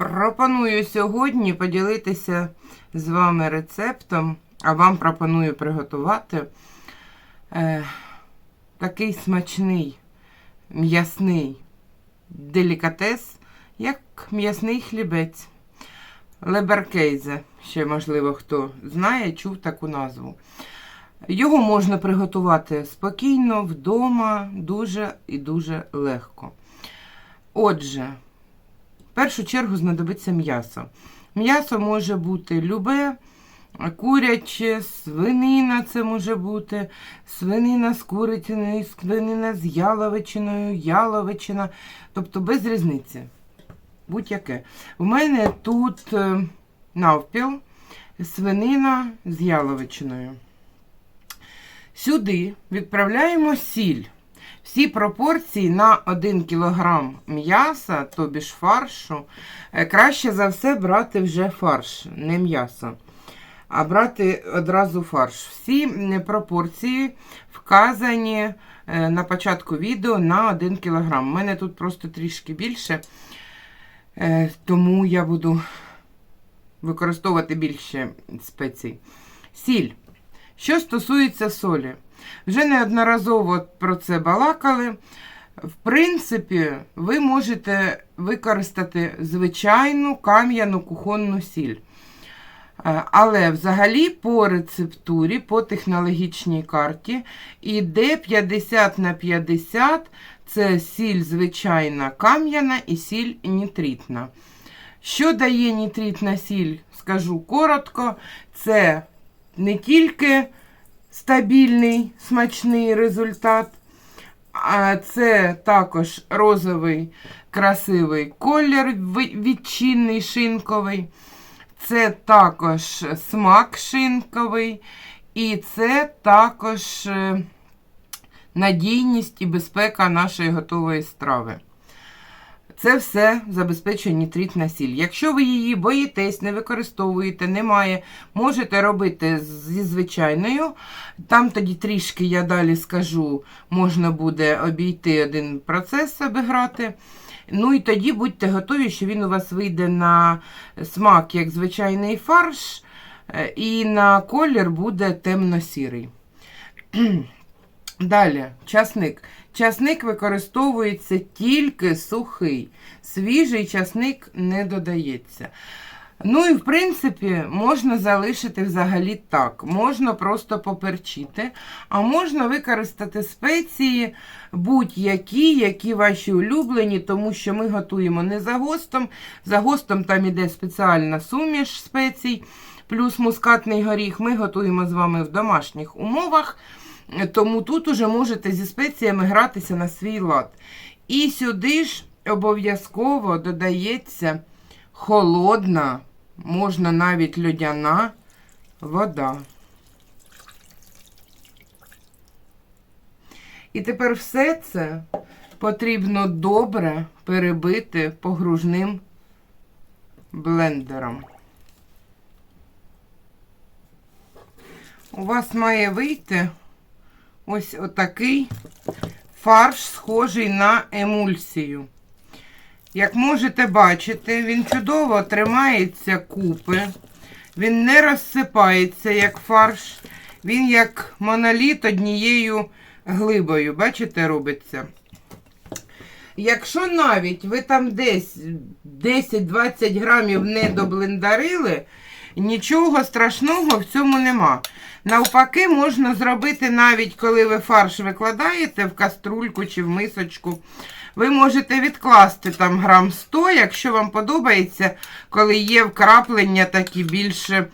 Пропоную сьогодні поділитися з вами рецептом, а вам пропоную приготувати е, такий смачний м'ясний делікатес, як м'ясний хлібець. Леберкейзе, ще, можливо, хто знає, чув таку назву. Його можна приготувати спокійно, вдома, дуже і дуже легко. Отже, першу чергу знадобиться м'ясо. М'ясо може бути любе, куряче, свинина це може бути, свинина з курицею, свинина з яловичиною, яловичина, тобто без різниці. Будь-яке. У мене тут е, навпіл свинина з яловичиною. Сюди відправляємо сіль. Всі пропорції на 1 кг м'яса, тобі ж фаршу, е, краще за все брати вже фарш, не м'ясо, а брати одразу фарш. Всі пропорції вказані е, на початку відео на 1 кг. У мене тут просто трішки більше, е, тому я буду використовувати більше спецій. Сіль. Що стосується солі, вже неодноразово про це балакали. В принципі, ви можете використати звичайну кам'яну кухонну сіль. Е, Але взагалі по рецептурі, по технологічній карті іде 50 на 50 це сіль звичайна кам'яна і сіль нітритна. Що дає нітритна сіль, скажу коротко, це не тільки стабільний смачний результат, а це також розовий красивий колір відчинний шинковий, це також смак шинковий, і це також е, надійність і безпека нашої готової страви. Це все забезпечує нітритна сіль. Якщо ви її боїтесь, не використовуєте, немає, можете робити зі звичайною. Там тоді трішки, я далі скажу, можна буде обійти один процес обіграти. Ну і тоді будьте готові, що він у вас вийде на смак як звичайний фарш, е, і на колір буде темно-сірий. Далі, часник. Часник використовується тільки сухий. Свіжий часник не додається. Ну і в принципі можна залишити взагалі так. Можна просто поперчити, а можна використати спеції будь-які, які ваші улюблені, тому що ми готуємо не за гостом. За гостом там іде спеціальна суміш спецій, плюс мускатний горіх. Ми готуємо з вами в домашніх умовах. Тому тут уже можете зі спеціями гратися на свій лад. І сюди ж обов'язково додається холодна, можна навіть льодяна вода. І тепер все це потрібно добре перебити погружним блендером. У вас має вийти ось отакий фарш, схожий на емульсію. Як можете бачити, він чудово тримається купи, він не розсипається як фарш, він як моноліт однією глибою, бачите, робиться. Якщо навіть ви там десь 10-20 грамів не доблендарили, нічого страшного в цьому нема. Навпаки, можна зробити навіть коли ви фарш викладаєте в каструльку чи в мисочку. Ви можете відкласти там грам 100, якщо вам подобається, коли є вкраплення такі більше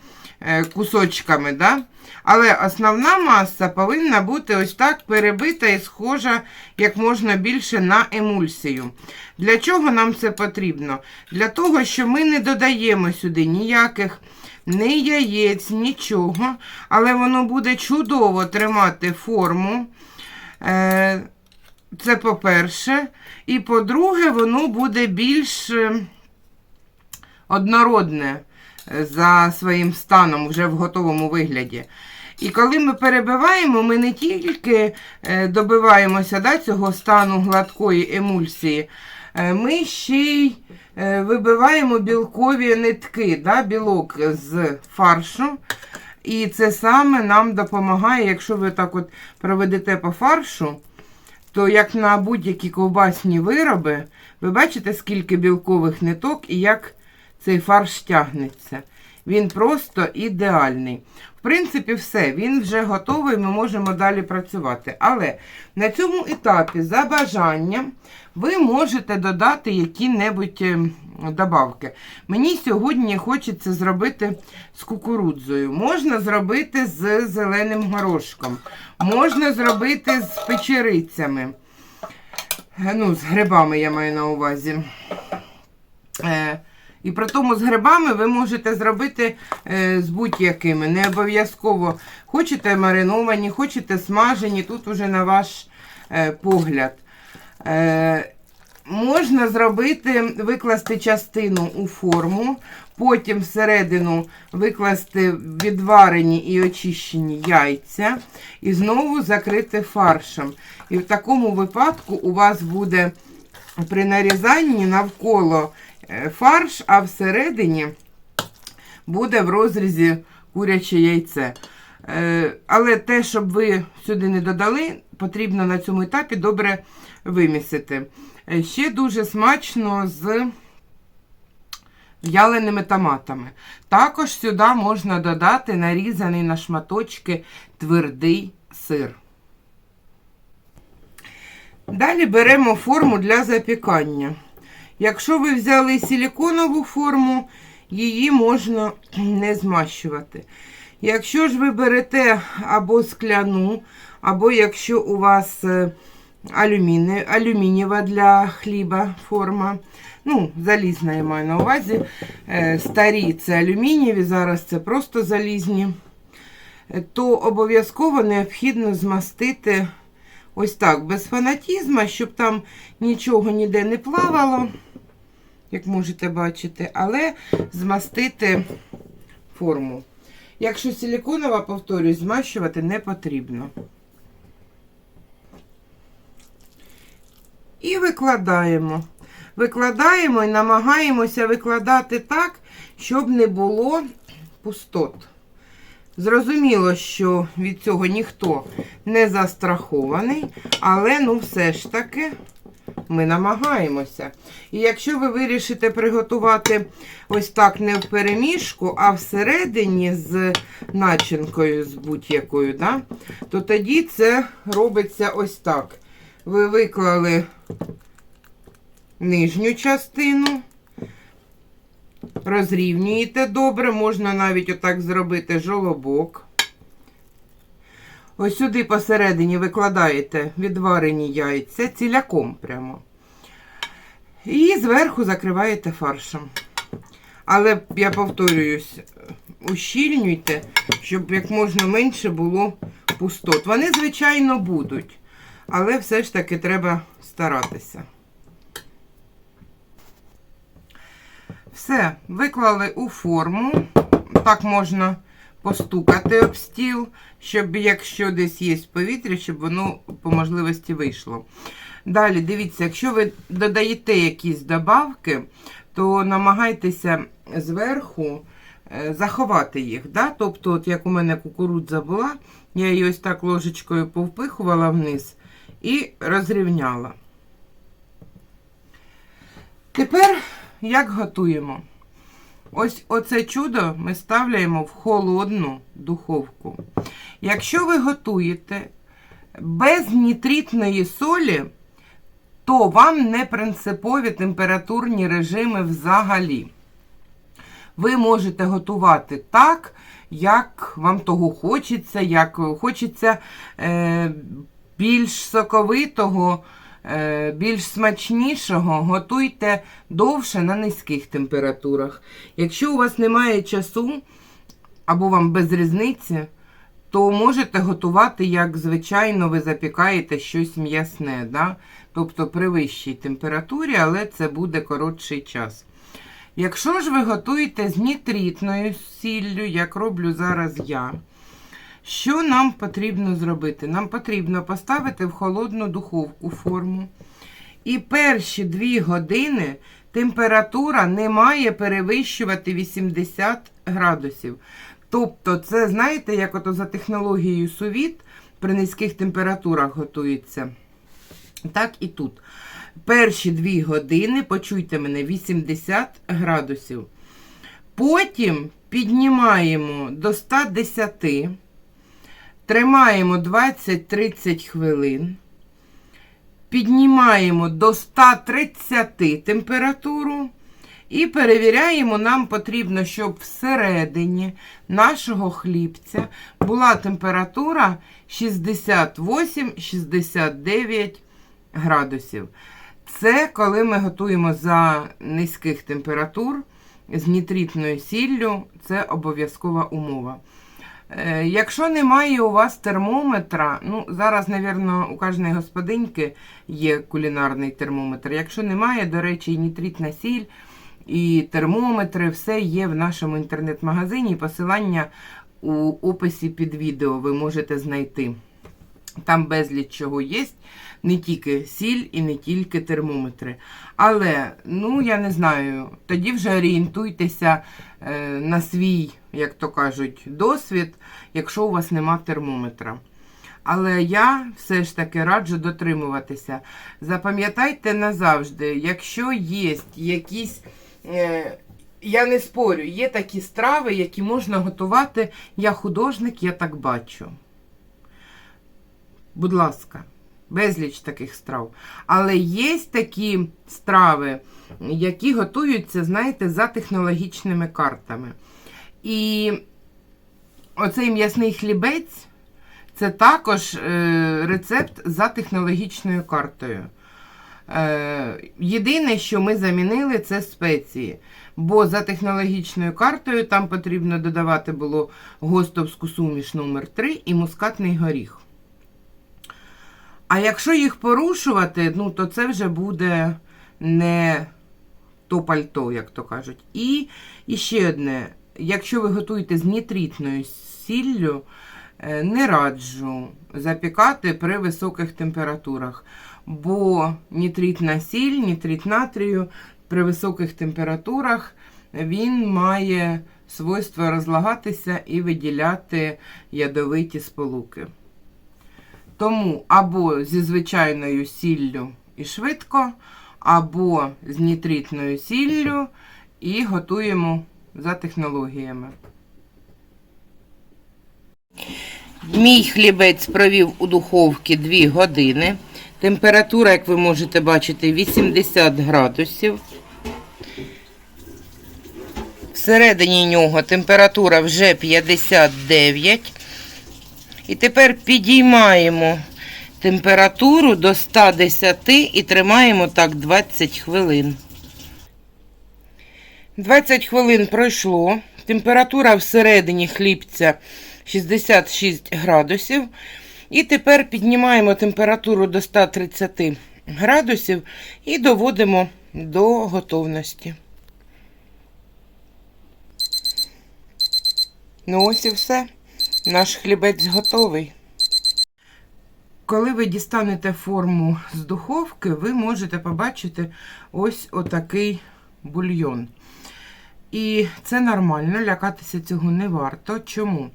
кусочками. Да? Але основна маса повинна бути ось так перебита і схожа як можна більше на емульсію. Для чого нам це потрібно? Для того, що ми не додаємо сюди ніяких ні яєць, нічого, але воно буде чудово тримати форму. Е, Це по-перше. І по-друге, воно буде більш е, однородне е, за своїм станом вже в готовому вигляді. І коли ми перебиваємо, ми не тільки добиваємося да, цього стану гладкої емульсії, Ми ще й вибиваємо білкові нитки, да, білок з фаршу. І це саме нам допомагає, якщо ви так от проведете по фаршу, то як на будь-які ковбасні вироби, ви бачите, скільки білкових ниток і як цей фарш тягнеться. Він просто ідеальний. В принципі, все, він вже готовий, ми можемо далі працювати. Але на цьому етапі, за бажанням, ви можете додати які-небудь ем, добавки. Мені сьогодні хочеться зробити з кукурудзою. Можна зробити з зеленим горошком, можна зробити з печерицями. Е, Ну, з грибами я маю на увазі. Е, і при тому з грибами ви можете зробити е, з будь-якими. Не обов'язково хочете мариновані, хочете смажені, тут уже на ваш е, погляд. Е, можна зробити, викласти частину у форму, потім всередину викласти відварені і очищені яйця, і знову закрити фаршем. І в такому випадку у вас буде при нарізанні навколо е, фарш, а всередині буде в розрізі куряче яйце. Е, Але те, щоб ви сюди не додали, потрібно на цьому етапі добре вимісити. Е, Ще дуже смачно з в'яленими томатами. Також сюди можна додати нарізаний на шматочки твердий сир. Далі беремо форму для запікання. Якщо ви взяли силіконову форму, її можна не змащувати. Якщо ж ви берете або скляну, або якщо у вас е, алюміні, алюмінієва для хліба форма, ну, залізна я маю на увазі, е, старі це алюмінієві, зараз це просто залізні, е, то обов'язково необхідно змастити ось так, без фанатізму, щоб там нічого ніде не плавало, як можете бачити, але змастити форму. Якщо силіконова, повторюсь, змащувати не потрібно. І викладаємо. Викладаємо і намагаємося викладати так, щоб не було пустот. Зрозуміло, що від цього ніхто не застрахований, але ну все ж таки ми намагаємося. І якщо ви вирішите приготувати ось так не в перемішку, а всередині з начинкою, з будь-якою, да, то тоді це робиться ось так. Ви виклали нижню частину, розрівнюєте добре, можна навіть отак зробити жолобок. Ось сюди посередині викладаєте відварені яйця ціляком прямо. І зверху закриваєте фаршем. Але, я повторююсь, ущільнюйте, щоб як можна менше було пустот. Вони, звичайно, будуть, але все ж таки треба старатися. Все, виклали у форму. Так можна постукати об стіл, щоб якщо десь є повітря, щоб воно по можливості вийшло. Далі, дивіться, якщо ви додаєте якісь добавки, то намагайтеся зверху е, заховати їх. Да? Тобто, от як у мене кукурудза була, я її ось так ложечкою повпихувала вниз і розрівняла. Тепер як готуємо? Ось оце чудо ми ставляємо в холодну духовку. Якщо ви готуєте без нітритної солі, то вам не принципові температурні режими взагалі. Ви можете готувати так, як вам того хочеться, як хочеться е, більш соковитого, більш смачнішого, готуйте довше на низьких температурах. Якщо у вас немає часу, або вам без різниці, то можете готувати, як звичайно, ви запікаєте щось м'ясне, да? тобто при вищій температурі, але це буде коротший час. Якщо ж ви готуєте з нітритною сіллю, як роблю зараз я, що нам потрібно зробити? Нам потрібно поставити в холодну духовку форму І перші 2 години температура не має перевищувати 80 градусів. Тобто, це, знаєте, як ото за технологією сувіт при низьких температурах готується. Так і тут. Перші 2 години, почуйте мене, 80 градусів. Потім піднімаємо до 110, тримаємо 20-30 хвилин. Піднімаємо до 130 температуру і перевіряємо, нам потрібно, щоб всередині нашого хлібця була температура 68-69 градусів. Це коли ми готуємо за низьких температур з нітритною сіллю, це обов'язкова умова. Е, Якщо немає у вас термометра, ну зараз, мабуть, у кожної господиньки є кулінарний термометр. Якщо немає, до речі, і нітритна сіль, і термометри, все є в нашому інтернет-магазині. Посилання у описі під відео ви можете знайти. Там безліч чого є, не тільки сіль і не тільки термометри. Але, ну, я не знаю, тоді вже орієнтуйтеся е, на свій, як то кажуть, досвід, якщо у вас нема термометра. Але я все ж таки раджу дотримуватися. Запам'ятайте назавжди, якщо є якісь. Е, я не спорю, є такі страви, які можна готувати. Я художник, я так бачу. Будь ласка, безліч таких страв. Але є такі страви, які готуються, знаєте, за технологічними картами. І оцей м'ясний хлібець це також е, рецепт за технологічною картою. Е, єдине, що ми замінили, це спеції. Бо за технологічною картою там потрібно додавати було гостовську суміш номер 3 і мускатний горіх. А якщо їх порушувати, ну, то це вже буде не то пальто, як то кажуть. І, і ще одне, якщо ви готуєте з нітритною сіллю, е, не раджу запікати при високих температурах. Бо нітритна сіль, нітрит натрію при високих температурах він має свойство розлагатися і виділяти ядовиті сполуки. Тому або зі звичайною сіллю і швидко, або з нітритною сіллю і готуємо за технологіями. Мій хлібець провів у духовці 2 години. Температура, як ви можете бачити, 80 градусів. Всередині нього температура вже 59. І тепер підіймаємо температуру до 110 і тримаємо так 20 хвилин. 20 хвилин пройшло. Температура всередині хлібця 66 градусів. І тепер піднімаємо температуру до 130 градусів і доводимо до готовності. Ну ось і все. Наш хлібець готовий. Коли ви дістанете форму з духовки, ви можете побачити ось отакий бульйон. І це нормально, лякатися цього не варто. Чому?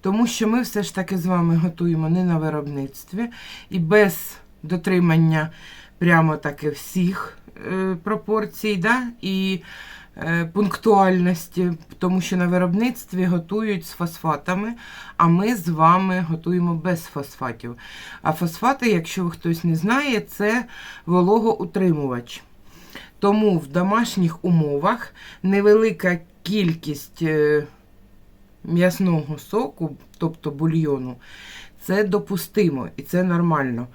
Тому що ми все ж таки з вами готуємо не на виробництві і без дотримання прямо таки всіх е, пропорцій да, і е, пунктуальності, тому що на виробництві готують з фосфатами, а ми з вами готуємо без фосфатів. А фосфати, якщо хтось не знає, це вологоутримувач. Тому в домашніх умовах невелика кількість е, м'ясного соку, тобто бульйону, це допустимо і це нормально.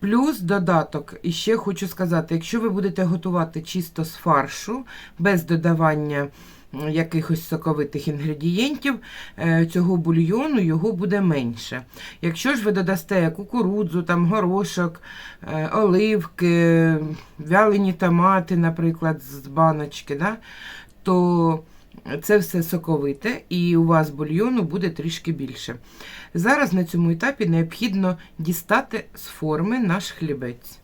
Плюс додаток, і ще хочу сказати, якщо ви будете готувати чисто з фаршу, без додавання якихось соковитих інгредієнтів, е, цього бульйону його буде менше. Якщо ж ви додасте кукурудзу, там, горошок, е, оливки, вялені томати, наприклад, з баночки, да, то це все соковите, і у вас бульйону буде трішки більше. Зараз на цьому етапі необхідно дістати з форми наш хлібець.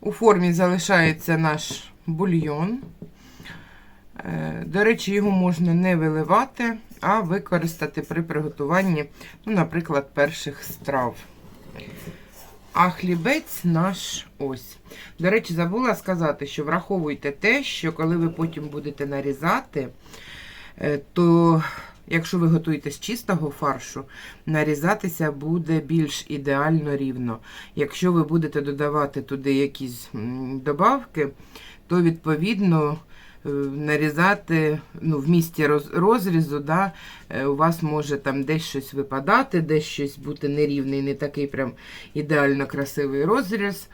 У формі залишається наш бульйон. Е, До речі, його можна не виливати, а використати при приготуванні, ну, наприклад, перших страв. А хлібець наш ось. До речі, забула сказати, що враховуйте те, що коли ви потім будете нарізати, е, то якщо ви готуєте з чистого фаршу, нарізатися буде більш ідеально рівно. Якщо ви будете додавати туди якісь добавки, то відповідно е, нарізати ну, в місці роз- розрізу, да, е, у вас може там десь щось випадати, десь щось бути нерівний, не такий прям ідеально красивий розріз.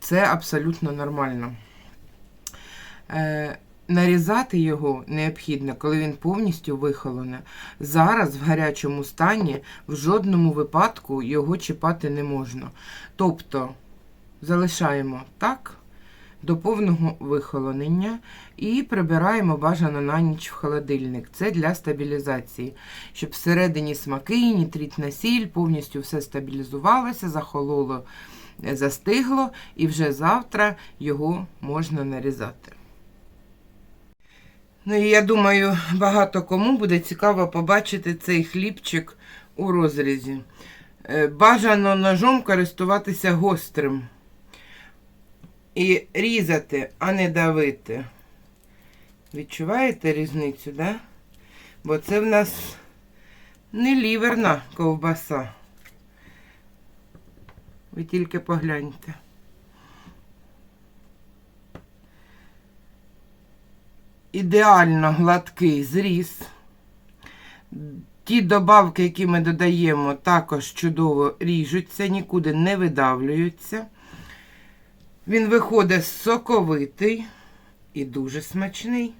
Це абсолютно нормально. Е, нарізати його необхідно, коли він повністю вихолоне. Зараз в гарячому стані в жодному випадку його чіпати не можна. Тобто залишаємо так до повного вихолонення і прибираємо бажано на ніч в холодильник. Це для стабілізації, щоб всередині смаки, нітритна сіль, повністю все стабілізувалося, захололо, застигло, і вже завтра його можна нарізати. Ну і я думаю, багато кому буде цікаво побачити цей хлібчик у розрізі. Е, Бажано ножом користуватися гострим. І різати, а не давити. Відчуваєте різницю, да? Бо це в нас не ліверна ковбаса. Ви тільки погляньте. Ідеально гладкий зріз. Ті добавки, які ми додаємо, також чудово ріжуться, нікуди не видавлюються. Він виходить соковитий і дуже смачний.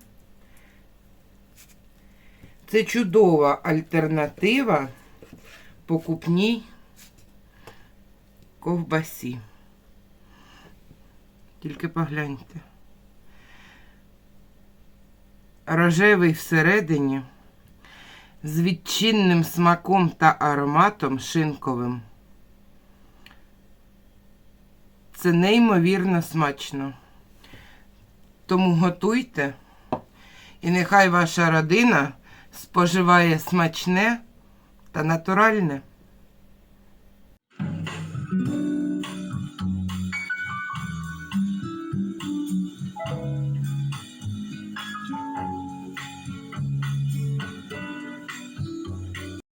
Це чудова альтернатива покупній ковбасі. Тільки погляньте. Рожевий всередині з відчинним смаком та ароматом шинковим. Це неймовірно смачно. Тому готуйте, і нехай ваша родина споживає смачне та натуральне.